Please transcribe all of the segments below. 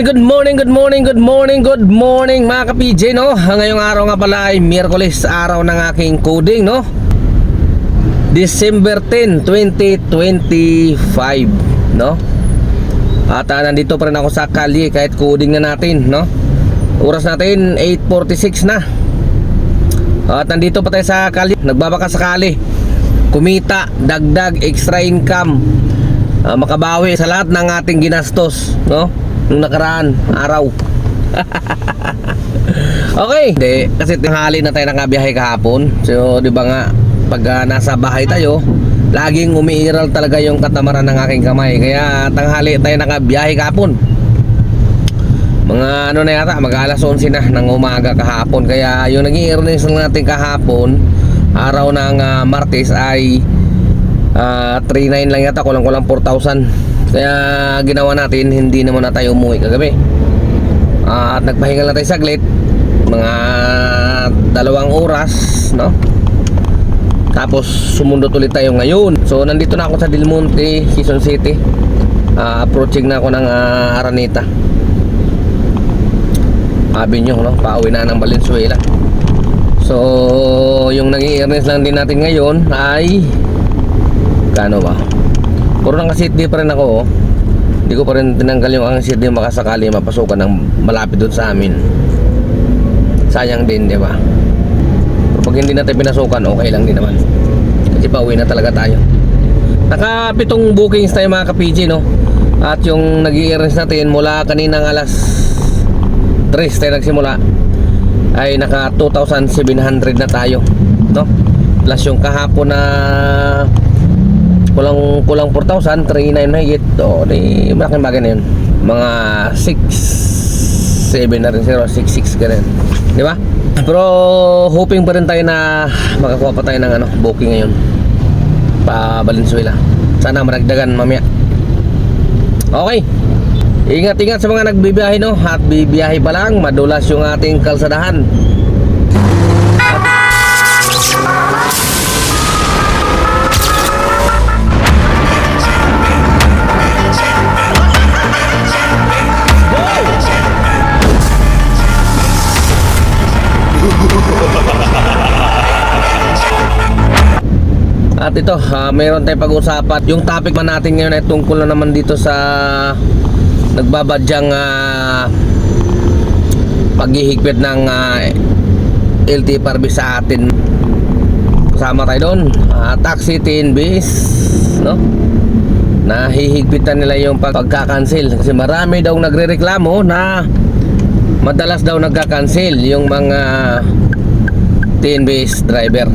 Yan, good morning, good morning, good morning, good morning mga ka-PJ no? Ngayong araw nga pala ay Miyerkules, araw ng aking coding no? December 10, 2025 no? At ah, nandito pa rin ako sa kalye kahit coding na natin no? Oras natin 8.46 na. At nandito pa tayo sa kalye, nagbabaka sakali Kumita, dagdag, extra income. Ah, makabawi sa lahat ng ating ginastos, no? Nung nakaraan araw. okay, hindi kasi tanghali na tayo nakabiyahe kahapon. So, 'di ba nga pag ah, nasa bahay tayo, laging umiiral talaga yung katamaran ng aking kamay. Kaya tanghali tayo nakabiyahe kahapon. Mga ano na yata, mag alas 11 na ng umaga kahapon. Kaya yung naging earnings natin kahapon, araw ng ah, Martes ay Ah, 3.9 lang yata, kulang-kulang 4,000. Kaya ginawa natin, hindi naman na tayo umuwi kagabi. Ah, at nagpahinga lang tayo saglit, mga dalawang oras, no? Tapos sumundot ulit tayo ngayon. So nandito na ako sa Del Monte, Quezon City. Ah, approaching na ako ng ah, Araneta. Avenue, no? Pauwi na ng Valenzuela. So, yung naging earnings lang din natin ngayon ay Kano ba? Puro nang CD pa rin ako oh. Hindi ko pa rin tinanggal yung ang CD makasakali mapasukan ng malapit doon sa amin. Sayang din, di ba? Pero pag hindi natin pinasukan, okay lang din naman. Kasi pauwi na talaga tayo. Naka pitong bookings tayo mga ka-PG, no? At yung nag natin mula kaninang alas 3 tayo nagsimula ay naka 2,700 na tayo, no? Plus yung kahapon na kulang kulang 4,000 39 na higit o di malaking bagay na yun. Mga 6 7 na rin 0 6 6 ganun. Di ba? Pero hoping pa rin tayo na makakuha pa tayo ng ano booking ngayon. Pa Valenzuela. Sana maragdagan mamaya. Okay. Ingat ingat sa mga nagbibiyahe no? At bibiyahe pa lang madulas yung ating kalsadahan At ito, ah, mayroon tayong pag-usapan. Yung topic man natin ngayon ay tungkol na naman dito sa nagbabadyang uh, paghihigpit ng uh, LTFRB sa atin. Kasama tayo doon, ah, taxi, TNBs, no? Nahihigpitan nila yung pag- pagka-cancel kasi marami daw nagrereklamo na madalas daw nagka-cancel yung mga TNBs driver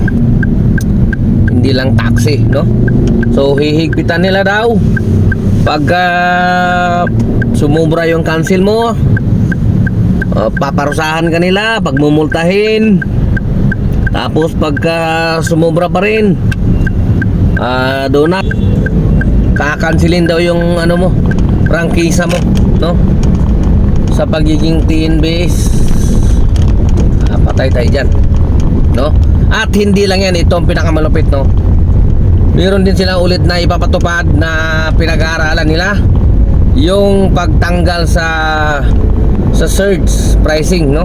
hindi lang taxi, no? So hihigpitan nila daw pagka sumubra yung cancel mo. uh, paparusahan ka nila, pagmumultahin. Tapos pagka sumubra pa rin, ah doon na kakansilin daw yung ano mo, prangkisa mo, no? Sa pagiging TNBS. Ah, patay tayo dyan, no? At hindi lang yan, ito ang pinakamalupit no. Meron din sila ulit na ipapatupad na pinag-aaralan nila yung pagtanggal sa sa surge pricing no.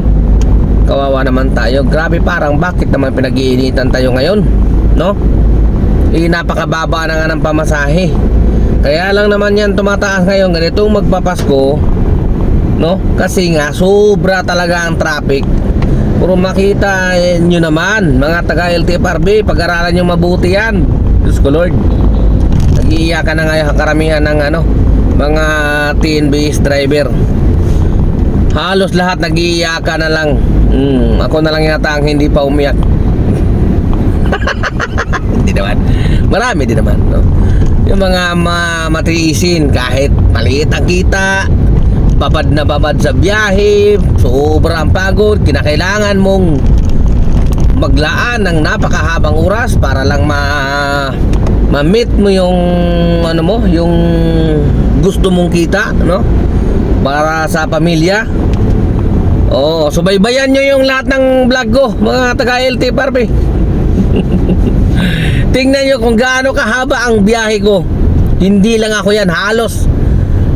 Kawawa naman tayo. Grabe parang bakit naman pinag-iinitan tayo ngayon, no? Eh napakababa na nga ng pamasahe. Kaya lang naman yan tumataas ngayon ganitong magpapasko, no? Kasi nga sobra talaga ang traffic Puro makita eh, nyo naman. Mga taga LTFRB Pag-aralan nyo mabuti yan. Diyos ko Lord. Nag-iiyakan na ngayon karamihan ng ano Mga TNBS driver. Halos lahat nag-iiyakan na lang. Hmm, Ako na lang yata ang hindi pa umiyak. Hindi naman. Marami din naman no? Yung mga ma matiisin Kahit maliit ang kita babad na babad sa biyahe, sobrang pagod, kinakailangan mong maglaan ng napakahabang oras para lang ma ma-meet mo yung ano mo, yung gusto mong kita, no? Para sa pamilya. Oh, subaybayan nyo yung lahat ng vlog ko, mga taga LT Parbe. Tingnan nyo kung gaano kahaba ang biyahe ko. Hindi lang ako yan, halos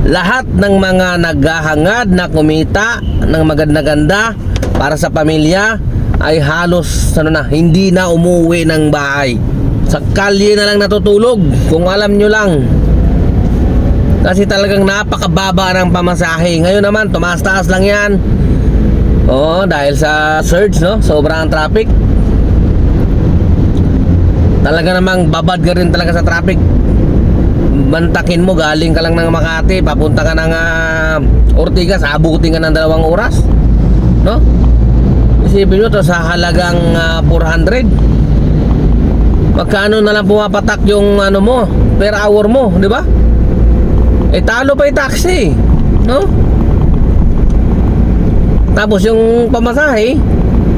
lahat ng mga naghahangad na kumita ng maganda-ganda para sa pamilya ay halos ano na, hindi na umuwi ng bahay. Sa kalye na lang natutulog kung alam nyo lang. Kasi talagang napakababa ng pamasahe. Ngayon naman, tumaas-taas lang yan. Oo, dahil sa surge, no? Sobrang traffic. Talaga namang babad ka rin talaga sa traffic. Bantakin mo, galing ka lang ng Makati, papunta ka ng ah, Ortigas, abutin ka ng dalawang oras. No? Isipin nyo to sa halagang ah, 400. Magkano na lang pumapatak yung ano mo, per hour mo, di ba? Eh talo pa yung taxi, no? Tapos yung pamasahe,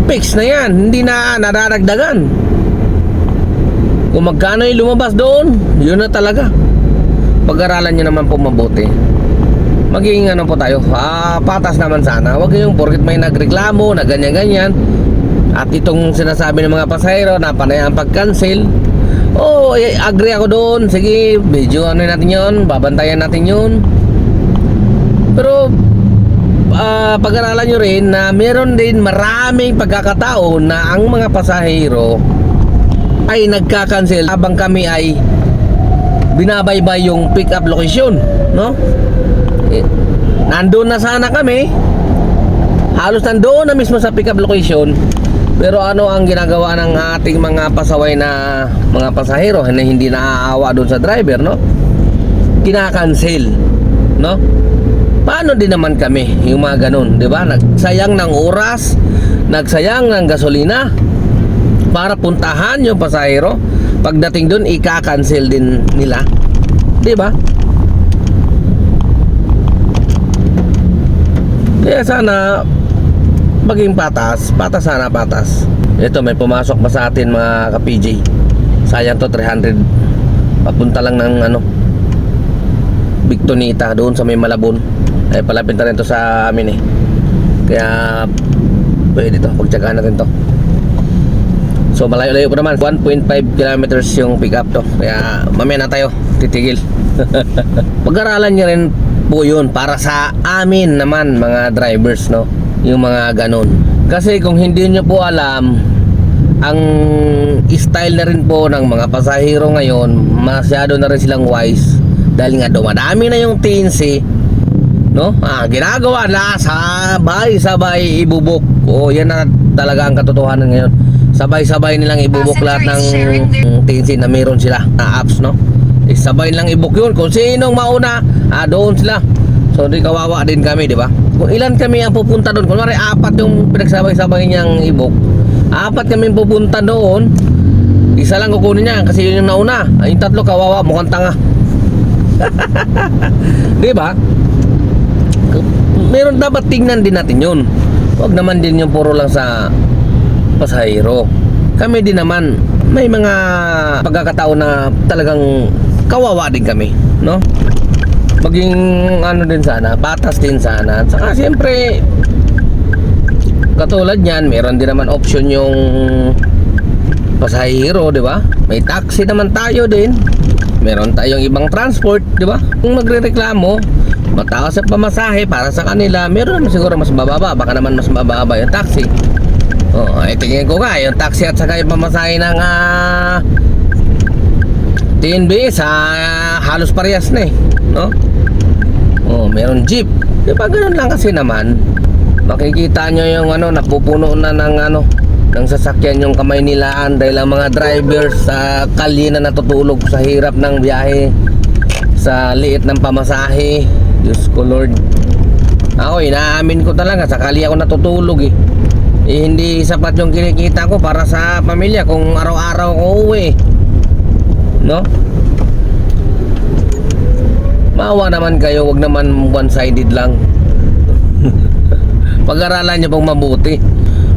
fix na yan, hindi na nadadagdagan. Kung magkano yung lumabas doon, yun na talaga. Pag-aralan nyo naman po mabuti. Maging ano po tayo, ah, patas naman sana. Huwag kayong porkit may nagreklamo na ganyan-ganyan. At itong sinasabi ng mga pasahero na panay ang pag-cancel. Oh, agree ako doon. Sige, medyo ano natin yon, babantayan natin yun. Pero ah, pag-aralan nyo rin na meron din maraming pagkakataon na ang mga pasahero ay nagka-cancel habang kami ay binabaybay yung pick up location, no? Eh, nandun na sana kami. Halos nandoon na mismo sa pick up location. Pero ano ang ginagawa ng ating mga pasaway na mga pasahero na hindi naaawa doon sa driver, no? Kinakancel, no? Paano din naman kami yung mga ganun, di ba? Nagsayang ng oras, nagsayang ng gasolina para puntahan yung pasahero. Pagdating doon, ika-cancel din nila. Di ba? Kaya sana maging patas, patas sana patas. Ito may pumasok pa sa atin mga ka-PJ. Sayang to 300. Papunta lang ng ano Bigtonita doon sa may Malabon. Ay palapit na rin to sa amin eh. Kaya pwede to, pagtsagaan natin to. So malayo-layo pa naman. 1.5 kilometers yung pick up to. Kaya mamaya na tayo. Titigil. Pag-aralan nyo rin po yun Para sa amin naman mga drivers no? Yung mga ganun. Kasi kung hindi nyo po alam Ang style na rin po ng mga pasahero ngayon Masyado na rin silang wise. Dahil nga dumadami na yung TNC no? Ah, ginagawa na sabay-sabay ibubok. Oh, yan na talaga ang katotohanan ngayon. Sabay-sabay nilang ibubok lahat ng TNC na meron sila na apps, no? Eh, sabay nilang ibuk yun. Kung sinong mauna, ah, doon sila. So, di kawawa din kami, di ba? Kung ilan kami ang pupunta doon, kunwari apat yung pinagsabay-sabay niyang ibuk. Apat kami pupunta doon. Isa lang kukunin niya kasi yun yung nauna. Ay, yung tatlo kawawa, mukhang tanga. di ba? meron dapat tingnan din natin yun Huwag naman din yung puro lang sa pasahero. Kami din naman may mga pagkakataon na talagang kawawa din kami no? Maging ano din sana patas din sana. At saka siyempre katulad niyan meron din naman option yung pasahero di ba? May taxi naman tayo din. Meron tayong ibang transport di ba? Kung magrereklamo mataas ang pamasahe para sa kanila meron naman siguro mas mababa. Baka naman mas mababa yung taxi oh ay tingin ko nga yung taxi at saka yung pamasahe ng ah, TNB sa halos parehas na eh no? Oh meron jeep. Di ba ganun lang kasi naman. Makikita nyo yung ano napupuno na ng ano ng sasakyan yung kamay nilaan dahil ang mga drivers sa kalye na natutulog sa hirap ng biyahe sa liit ng pamasahe. Diyos ko Lord. Ako inaamin ko talaga sa kalye ako natutulog eh eh, hindi sapat yung kinikita ko para sa pamilya kung araw-araw ko uwi no? Maawa naman kayo wag naman one-sided lang. Pag-aralan nyo pong mabuti.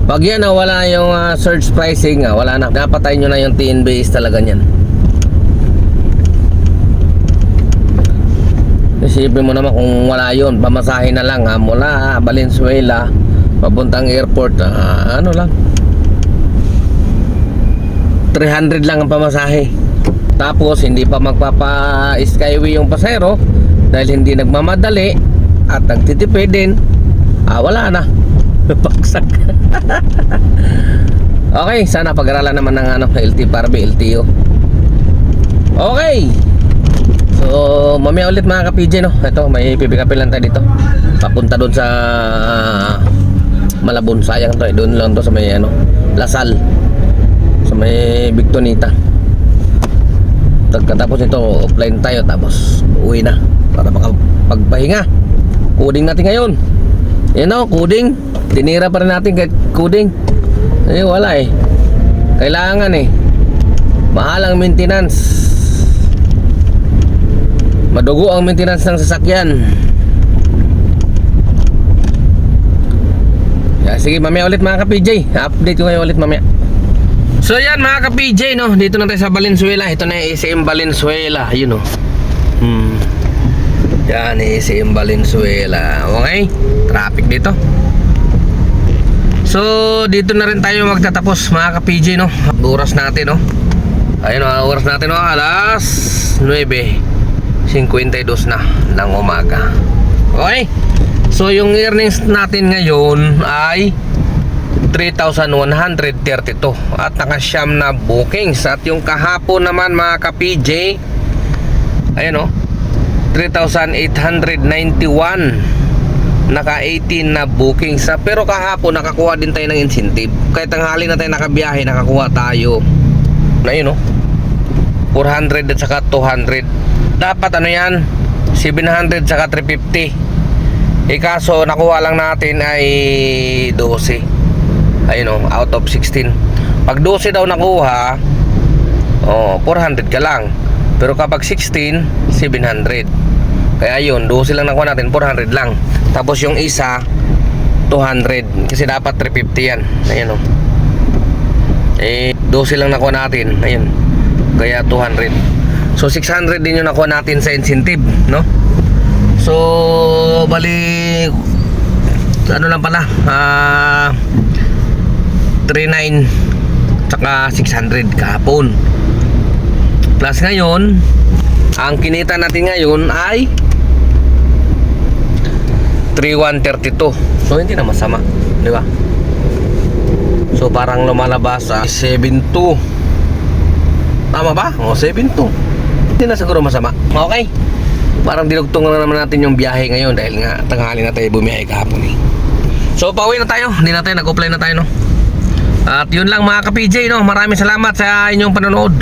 Pag yan ah, wala yung ah, surge pricing ah, wala na. Napatay nyo na yung TNBs talaga nyan isipin mo naman kung wala yun pamasahe na lang ha mula Valenzuela papuntang airport ah, ano lang 300 lang ang pamasahe tapos hindi pa magpapa skyway yung pasero dahil hindi nagmamadali at nagtitipid din, ah, wala na. Baksak. okay, sana pag-aralan naman ng ano, LT para LTO. Okay. So, mamaya ulit mga ka-PJ no. Ito, may pipikapin lang tayo dito. Papunta doon sa ah, Malabon. Sayang to eh. Doon lang to sa may ano, Lasal. Sa may Victonita. Pagkatapos nito, offline tayo tapos uwi na para makapagpahinga. Coding natin ngayon. Yan o, coding. Tinira pa rin natin kahit coding. Eh, wala eh. Kailangan eh. Mahal ang maintenance. Madugo ang maintenance ng sasakyan. Sige, mamaya ulit mga ka-PJ. Update ko kayo ulit mamaya. So yan mga ka-PJ no, dito na tayo sa Valenzuela. Ito na yung ACM Valenzuela, yun oh. Hmm. Yan, ACM Valenzuela. Okay? Traffic dito. So, dito na rin tayo magtatapos mga ka-PJ no. Oras natin no. Ayun oh, oras natin no, alas 9.52 na ng umaga. Okay? So, yung earnings natin ngayon ay 3,132 at nakasyam na bookings. At yung kahapon naman mga ka-PJ ayan o 3,891 naka 18 na bookings. Ah, pero kahapon nakakuha din tayo ng incentive. Kahit tanghali na tayo nakabiyahe nakakuha tayo na yun o 400 at saka 200 dapat ano yan? 700 saka 350 eh kaso nakuha lang natin ay 12 ayun o, out of 16 pag 12 daw nakuha oh, 400 ka lang. Pero kapag 16 700 kaya yun 12 lang nakuha natin 400 lang. Tapos yung isa 200 kasi dapat 350 yan. Ayun o eh 12 lang nakuha natin. Ayun. Kaya 200 so 600 din yung nakuha natin sa incentive no so bali ano lang pala ah 39 tsaka 600 kahapon. Plus ngayon ang kinita natin ngayon ay 3132 so hindi na masama di ba? So parang lumalabas sa 72 tama ba? o 72 hindi na siguro masama. Okay parang dinugtong na naman natin yung biyahe ngayon dahil nga tanghali na tayo bumiyahe kahapon eh. So pauwi na tayo, hindi na tayo nag-offline na tayo no. At yun lang mga ka-PJ no, maraming salamat sa inyong panonood.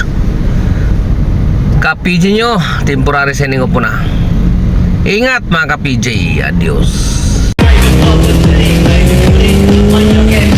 Ka-PJ nyo, temporary sending ko po na. Ingat mga ka-PJ, adios. Okay.